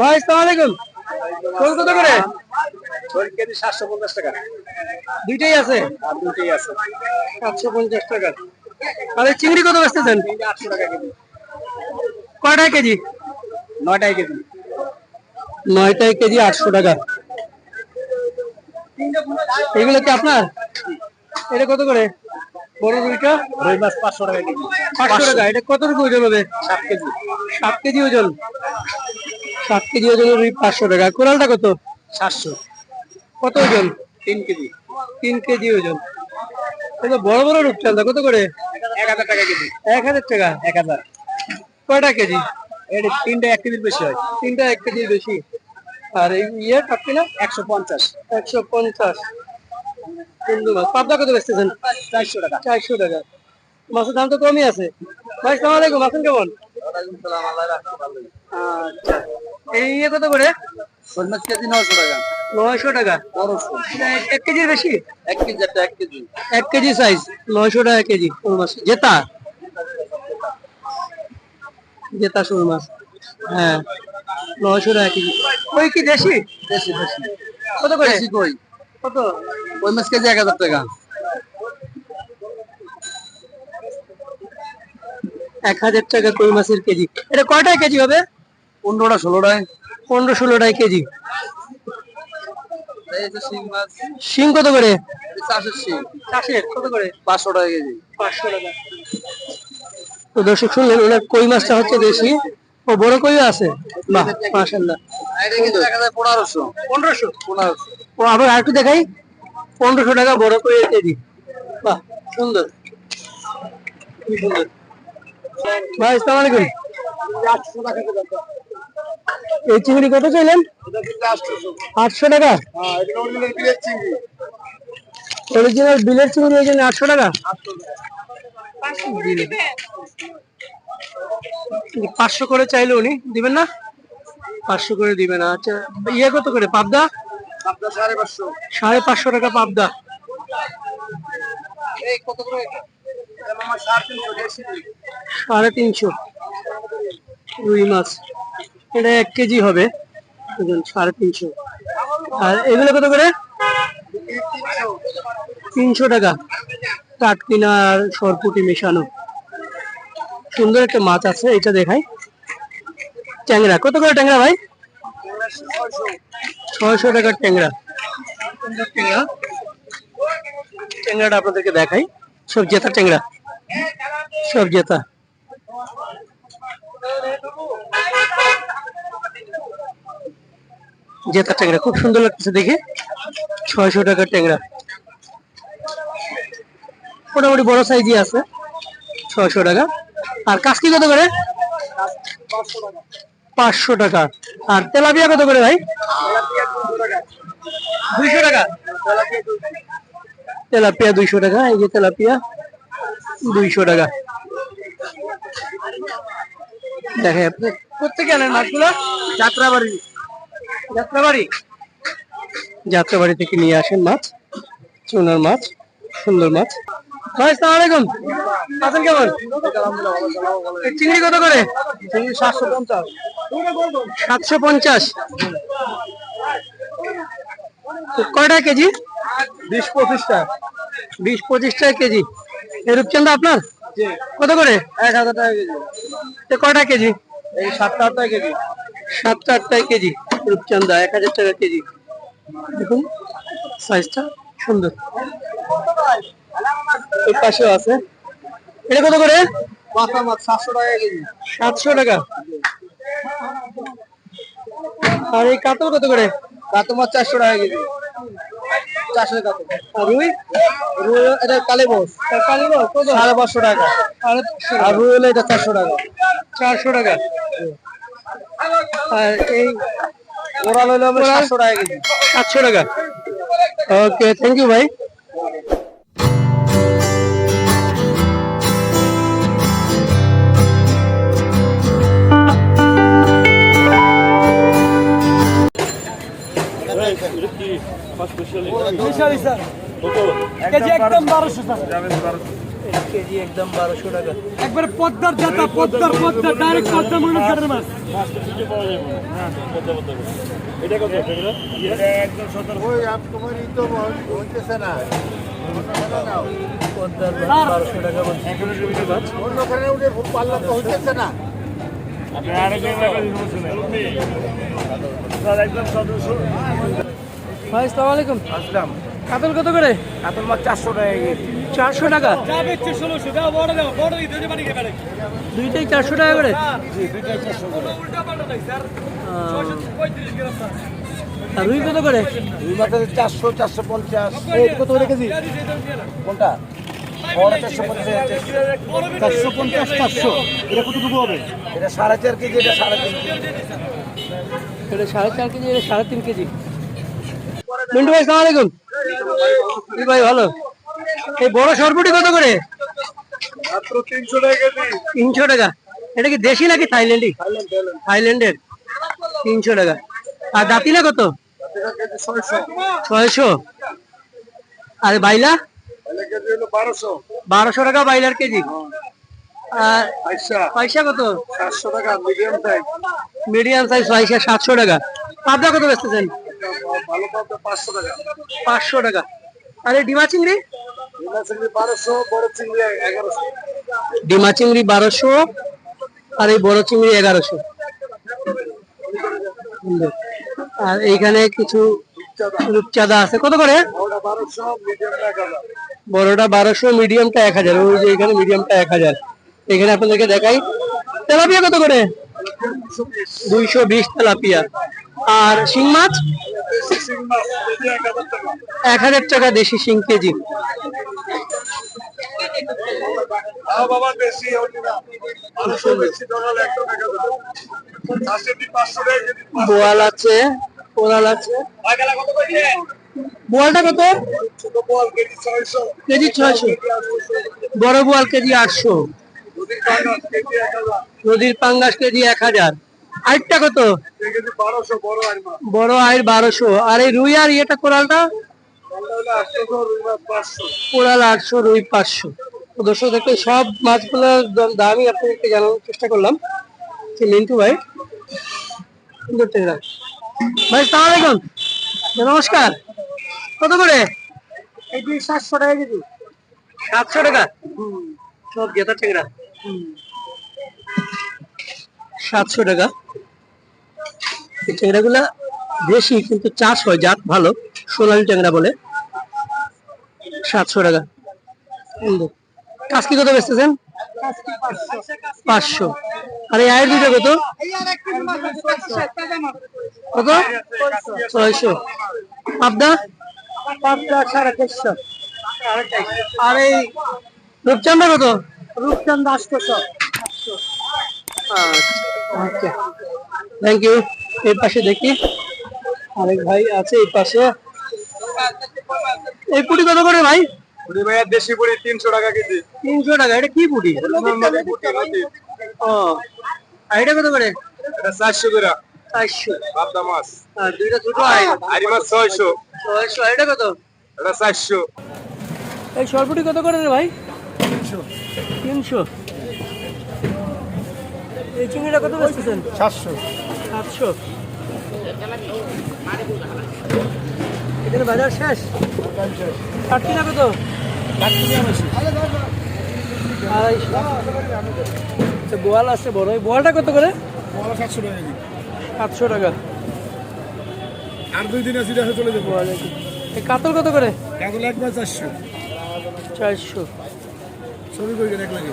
ভাই সালাম আলাইকুম। কত করে? কেজি সাতশো পঞ্চাশ টাকা। দুইটাই আছে? আর আছে। সাতশো পঞ্চাশ টাকা। আর চিংড়ি কত বেচতেছেন? আটশো টাকা কেজি। কয়টায় কেজি? নয়টাই কেজি। নয়টায় কেজি আটশো টাকা। এগুলো কি আপনার? এটা কত করে? বড় রুইটা? রুই মাছ পাঁচশো টাকা কেজি। পাঁচশো টাকা এটা কত রুপি ওজন হবে? সাত কেজি। সাত কেজি ওজন? সাত কেজি ওজন রুই পাঁচশো টাকা। কোরালটা কত? সাতশো। কত ওজন? তিন কেজি। তিন কেজি ওজন। এটা বড় বড় রূপচাঁদা কত করে? এক হাজার টাকা কেজি। এক হাজার টাকা? এক হাজার। কয়টা কেজি? এটা তিনটে এক কেজির বেশি হয়। তিনটা এক কেজির বেশি। আর এই ইয়ে কাটছি না একশো পঞ্চাশ। একশো পঞ্চাশ। হিন্দু মাছ পাবদা কত বেচতেছেন? চারশো টাকা। চারশো টাকা। মাছের দাম তো কমই আছে। ভাই সালাম আলাইকুম। আছেন কেমন? আচ্ছা। এই ইয়ে কত করে? শোল কেজি নশো টাকা। নয়শো টাকা। এক কেজির বেশি? এক কেজি একটা এক কেজি। এক কেজি সাইজ নয়শো টাকা কেজি মাছ। জেতা? জেতা শোল মাছ। হ্যাঁ। নয়শো টাকা কেজি। ওই কি দেশি? বেশি বেশি কত করে? বেশি কই? কত? ওই মাছ কেজি এক হাজার টাকা। এক হাজার টাকা কই মাছের কেজি। এটা কয়টায় কেজি হবে? পনেরোটা ষোলোটায়। পনেরো ষোলোটায় কেজি। শিং কত করে? চাষের শিং। চাষের কত করে? পাঁচশো টাকা কেজি। পাঁচশো টাকা। তো দর্শক শুনলেন ওনার কই মাছটা হচ্ছে দেশি? ও বড় কইও আছে? বাহ মাশাল্লাহ পনেরোশো। পনেরোশো? পনেরোশো। ও আবার আরেকটু দেখাই। পনেরোশো টাকা বড় কই কেজি বাহ, সুন্দর। সুন্দর। ভাই আসসালামু আলাইকুম। এই চিংড়ি কত চাইলেন? আটশো টাকা। অরিজিনাল বিলের চিংড়ি এই জন্য আটশো টাকা? পাঁচশো করে চাইলে উনি। দিবেন না? পাঁচশো করে দিবেন। আচ্ছা ইয়ে কত করে? পাবদা? সাড়ে পাঁচশো। টাকা পাবদা। সাড়ে তিনশো রুই মাছ। এটা এক কেজি হবে। সাড়ে তিনশো। আর এগুলো কত করে? তিনশো টাকা। কাটকিনা আর সরপুটি মেশানো। সুন্দর একটা মাছ আছে এটা দেখাই। ট্যাংরা। কত করে ট্যাংরা ভাই? ছয়শো টাকার ট্যাংরা। ট্যাংরা। ট্যাংরাটা আপনাদেরকে দেখাই। সব জেতা ট্যাংরা। সব জেতা জেতা ট্যাংরা। খুব সুন্দর লাগতেছে দেখে। ছয়শো টাকার ট্যাংরা। মোটামুটি বড় সাইজই আছে। ছয়শো টাকা। আর কাসকি কত করে? পাঁচশো টাকা। আর তেলাপিয়া কত করে ভাই? দুইশো টাকা? তেলাপিয়া দুইশো টাকা এই যে তেলাপিয়া দুইশো টাকা। দেখে আপনি কোথেকে আনেন মাছগুলো? যাত্রাবাড়ি। যাত্রাবাড়ি? যাত্রাবাড়ি থেকে নিয়ে আসেন মাছ চুনার মাছ সুন্দর মাছ। ভাই আলাইকুম। আছেন কেমন? চিংড়ি কত করে? সাতশো পঞ্চাশ। সাতশো পঞ্চাশ। তো কয়টা কেজি? বিশ পঁচিশটা বিশ পঁচিশ টাকা কেজি। এই রূপচান্দা আপনার? কত করে? এক হাজার টাকা কেজি। তো কয়টা কেজি? এই সাতটা আটটা কেজি। সাতটা আটটায় কেজি। রূপচান্দা এক হাজার টাকা কেজি। দেখুন সাইজটা সুন্দর। এই পাশেও আছে। এটা কত করে? মাথা মাছ সাতশো টাকা কেজি। সাতশো টাকা। আর এই কাতল কত করে? কাতো মাছ চারশো টাকা কেজি। চারশো আর রুই? রুই এটা সাড়ে পাঁচশো টাকা। সাড়ে পাঁচশো আর রুই হলে এটা চারশো টাকা। চারশো টাকা। আর এই ওরাল হলে সাতশো টাকা কেজি। সাতশো টাকা। ওকে থ্যাংক ইউ ভাই। কেজি একদম বারোশো এক কেজি একদম বারোশো টাকা। একবারে পদ্মার জাতা পদ্মার পদ্মা ডাইরেক্ট পদ্মা মনে করেন মাছ। পদ্মার মাছ বারোশো টাকা বলছে। মাছ ভাই সালাম আলাইকুম আসলাম কাতল কত করে কাতল মাছ চারশো টাকা কেজি চারশো টাকা যা বেচছে ষোলোশো দাও বড় দাও বড় দিই দুটো বাড়ি গেলে দুইটাই চারশো টাকা করে? জি দুইটাই চারশো উল্টা পাল্টা নাই স্যার। ছয়শো পঁয়ত্রিশ গ্রাম মাছ। রুই কত করে? দুই মাথায় চারশো চারশো পঞ্চাশ। এই কত করে কেজি? কোনটা? চারশো চারশো। পঞ্চাশ চারশো। এটা কতটুকু হবে? এটা সাড়ে চার কেজি এটা সাড়ে তিন কেজি। এটা সাড়ে চার কেজি এটা সাড়ে তিন কেজি। মিন্টু ভাই সালাম আলাইকুম। ভাই ভালো? এই বড় সরপুটি কত করে? তিনশো টাকা এটা কি দেশি নাকি থাইল্যান্ডি? থাইল্যান্ডের। তিনশো টাকা। আর দাতিলা কত? ছয়শো। আর বাইলা? বারোশো বারোশো টাকা বাইলার কেজি। আর পয়সা কত? সাতশো টাকা মিডিয়াম সাইজ মিডিয়াম সাইজ পয়সা সাতশো টাকা। পাবদা কত বেচতেছেন? পাঁচশো টাকা। পাঁচশো আর এই ডিমা চিংড়ি? ডিমা চিংড়ি বারোশো ডিমা চিংড়ি বারোশো, আর এই বড় চিংড়ি এগারোশো। আর এইখানে কিছু রূপচাঁদা আছে। কত করে? বড়টা বারোশো, মিডিয়ামটা এক হাজার। ওই যে এখানে মিডিয়ামটা এক হাজার। এখানে আপনাদেরকে দেখাই। তেলাপিয়া কত করে? দুইশো বিশ তেলাপিয়া। আর শিং মাছ? এক হাজার টাকা দেশি শিং কেজি। বাবা বেশি বোয়াল আছে কোরাল আছে। বোয়ালটা কত? কেজি ছয়শো। বড় বোয়াল কেজি আটশো। নদীর পাঙ্গাস কেজি এক হাজার। আরেকটা কত? বড় আয়ের বারোশো। আর এই রুই আর ইয়েটা কোরালটা? কোরাল আটশো রুই পাঁচশো। দর্শক দেখতে সব মাছগুলোর দাম- দামই আপনাদেরকে জানানোর চেষ্টা করলাম। মিন্টু ভাই। সুন্দর ভাই সালাম আলাইকুম। নমস্কার। কত করে? এটি সাতশো টাকা কেজি। সাতশো টাকা? সব জেতা চেংড়া সাতশো টাকা। চেংড়াগুলা দেশি কিন্তু চাষ হয় জাত ভালো সোনালি ট্যাংরা বলে। সাতশো টাকা। কাসকি কত বেচতেছেন? পাঁচশো। আর এই আয়ের দুটো কত? কত? ছয়শো। পাবদা? পাবদা সাড়ে চারশো। আর এই রূপচান্দা কত? রূপচান্দা আটশোশো আচ্ছা। থ্যাংক ইউ এই পাশে দেখি। আরেক ভাই আছে এই পাশে। এই পুটি কত করে ভাই? পুরি ভাইয়ের দেশি পুরি তিনশো টাকা কেজি। তিনশো টাকা এটা কি পুটি পুটি ও। আর এটা কত করে? এটা চারশো করে। চারশো। পাবদা মাছ। আর দুইটা ছোট আই আরি মাছ ছয়শো। ছয়শো আর এটা কত? এটা চারশো। এই সরপুটি কত করে রে ভাই? তিনশো। এই চিংড়িটা কত বেচতেছেন? সাতশো। সাতশো। এখানে বাজার শেষ? কাটকি না কত? আড়াইশো। আচ্ছা, বোয়াল আছে বড়। এই বোয়ালটা কত করে? সাতশো টাকা সাতশো টাকা। আর দুই দিন আছে চলে যাব। এই কাতল কত করে? কাগল একবার চারশো। চারশো। ছবি করে এক লাগে?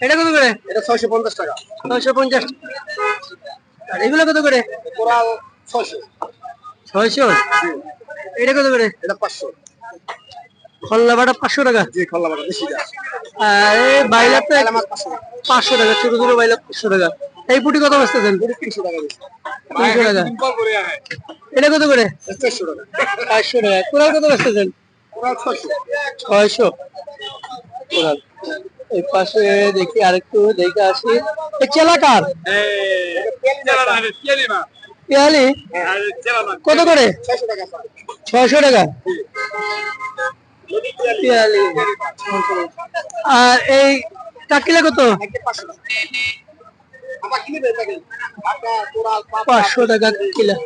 এটা কত করে? এটা ছয়শো পঞ্চাশ টাকা। ছয়শো পঞ্চাশ। আর এগুলো কত করে? কোরাল ছয়শো। ছয়শো? এটা কত করে? এটা পাঁচশো। খল্লা বাটা পাঁচশো টাকা। জি খল্লা বাটা দেশিটা আর বাইলার তো পাঁচশো। টাকা ছোট ছোট বাইলার পাঁচশো টাকা। এই পুটি কত বেচতেছেন তিনশো টাকা বেশি। তিনশো টাকা। এটা কত করে? চারশো টাকা। চারশো টাকা। কোরাল কত বেচতেছেন ওরা ছয়শো। ছয়শো। কোরাল। এই পাশে দেখি আরেকটু, দেখে আসি। চেলাকার পেয়ালি? কত করে? ছয়শো টাকা। পেয়ালি। আর এই কাকিলা কত? পাঁচশো টাকা কিলো।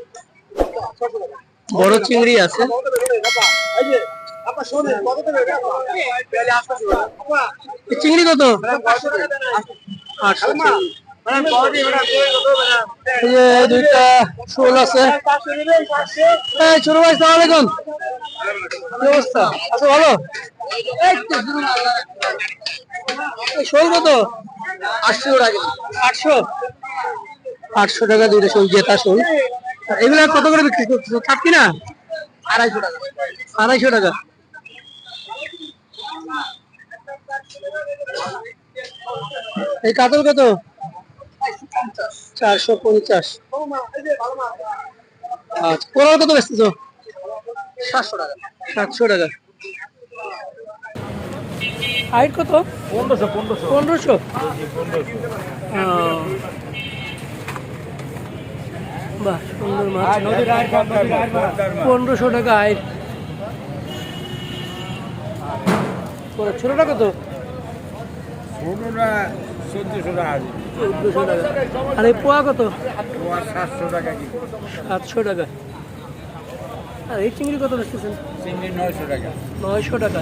বড় চিংড়ি আছে। চিংড়ি কত? দুইটা শোল আছে। ছোট ভাই সালাম আলাইকুম। অবস্থা? আচ্ছা ভালো? এই তো, এই শোল কত? আটশো টাকা। আটশো? আটশো টাকা দুইটা শোল জেতা শোল। এগুলা কত করে বিক্রি করতেছো? কাটকি না আড়াইশো টাকা। আড়াইশো টাকা। এই কাতল কত? চারশো পঞ্চাশ। আচ্ছা কোরাল কত বেচতেছ? সাতশো টাকা। সাতশো টাকা হাইট কত? পনেরোশো। পনেরোশো পনেরোশো বাহ পনেরোশো টাকা হাইট। ছোটটা কত? পনেরোটা চোদ্দশো টাকা চোদ্দশো টাকা আর এই পোয়া কত? তোমার সাতশো টাকা কি সাতশো টাকা। আর এই চিংড়ি কত বেচতেছেন? চিংড়ি নয়শো টাকা। নয়শো টাকা।